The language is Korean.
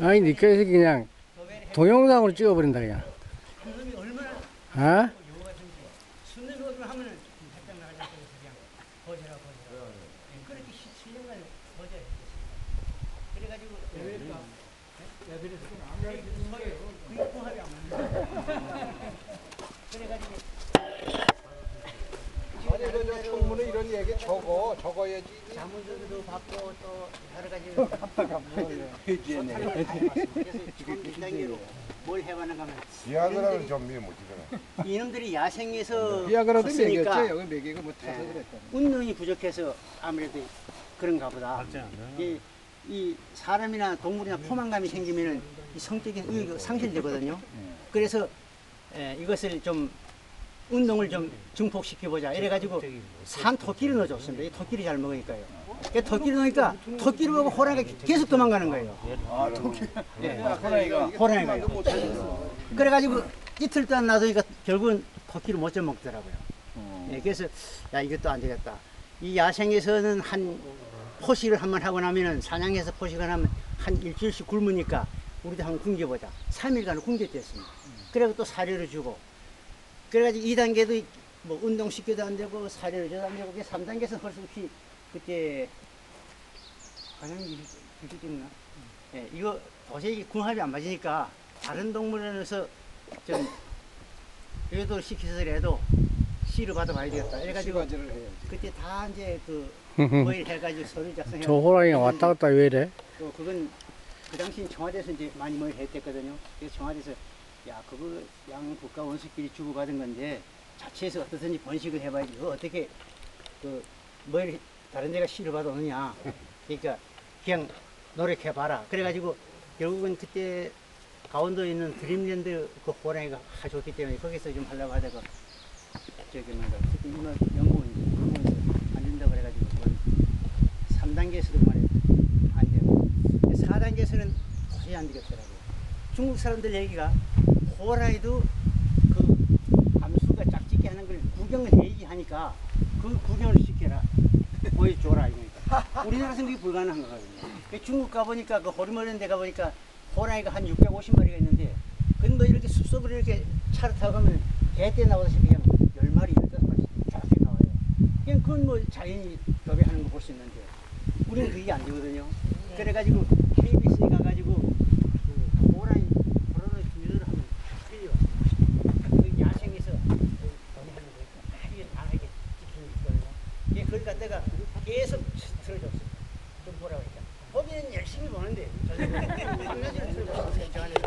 아니 니꺼에서 그냥 동영상으로 찍어버린다 그냥 놈이 얼마나 어? 요가 생기 순대 노릇을 하면은 살짝 나가자 그래서 그냥 버져라 버져라 예, 그렇게 17년간 버져야 됐습니다 그래가지고 청문회 이런 얘기 적어 적어야지. 자문서도 받고 또 여러 가지 그래서 지금 1단계로 뭘 해봤는가 하면. 비아그라는 좀미 못이잖아. 이놈들이 야생에서 비아그라도 컸으니까 먹였죠? 여기 먹이고 뭐 타서 예. 그랬다 운동이 부족해서 아무래도 그런가 보다. 이, 이 사람이나 동물이나 포만감이 생기면은 이 성적인 이 상실되거든요. 그래서 에, 이것을 좀 운동을 좀 증폭시켜 보자. 이래가지고 산 토끼를 넣어줬습니다. 이 토끼를 잘 먹으니까요. 그 토끼를 넣으니까 토끼를 보고 호랑이가 계속 도망가는 거예요. 아 토끼. 예. 호랑이가. 호랑이가요. 그래가지고 이틀 동안 놔두니까 결국은 토끼를 못 잡먹더라고요. 예, 그래서 야 이것도 안 되겠다. 이 야생에서는 한 포식을 한번 하고 나면은 사냥해서 포식을 하면 한 일주일씩 굶으니까 우리도 한번 굶겨보자. 3일간을 굶겼댔습니다. 그리고 또 사료를 주고 그래가지고 2단계도 뭐 운동시켜도 안 되고 사료를 줘도 안 되고 3단계에서 헐수 없이 그때 과장님 이렇게 찍나? 예, 이거 도저히 궁합이 안 맞으니까 다른 동물원에서 좀 유도를 시키서라도 씨를 받아봐야 되겠다. 해야지 그때 다 이제 그 모일 해가지고 서류 작성해. 저 호랑이가 왔다 갔다 왜 이래? 또 그건 그 당시 청와대에서 이제 많이 모일 했댔거든요. 그래서 청와대에서 야 그거 양 국가 원수끼리 주고받은 건데 자체에서 어떻든지 번식을 해봐야지. 그거 어떻게 그 모일 다른 데가 씨를 받아오느냐. 그러니까 그냥 노력해봐라. 그래가지고 결국은 그때 강원도에 있는 드림랜드 그 호랑이가 아주 좋기 때문에 거기서 좀 하려고 하다가 저기 뭔가 연구원인데 연구원에서 안 된다고 그래가지고 그건 3단계에서도 말해 안 되고 4단계에서는 도저히 안 되겠더라고요. 중국 사람들 얘기가 호랑이도 그 암수가 짝짓기 하는 걸 구경을 해야지 하니까 그 구경을 시켜라 보여줘라 이거니까 우리나라에서는 그게 불가능한 거거든요. 그 중국 가보니까 그 호리머리는 데 가보니까 호랑이가 한 650마리가 있는데 그건 뭐 이렇게 숲속으로 이렇게 차를 타고 가면 개떼 나오듯이 그냥 10마리, 15마리 쫙 나와요. 그냥 그건 뭐 자연이 도배하는 거 볼 수 있는데 우리는 그게 안 되거든요. 그래가지고 KBS에 가가지고 그 호랑이 코로나 주의를 하면 틀려. 그 야생에서 그 도배하는 거니까 이게 다 이렇게 찍히는 게 있거든요. 예, 거기 갔다가 계속 틀어줬어요. 좀 보라고 하니까. 거기는 열심히 보는데. 저 안에서.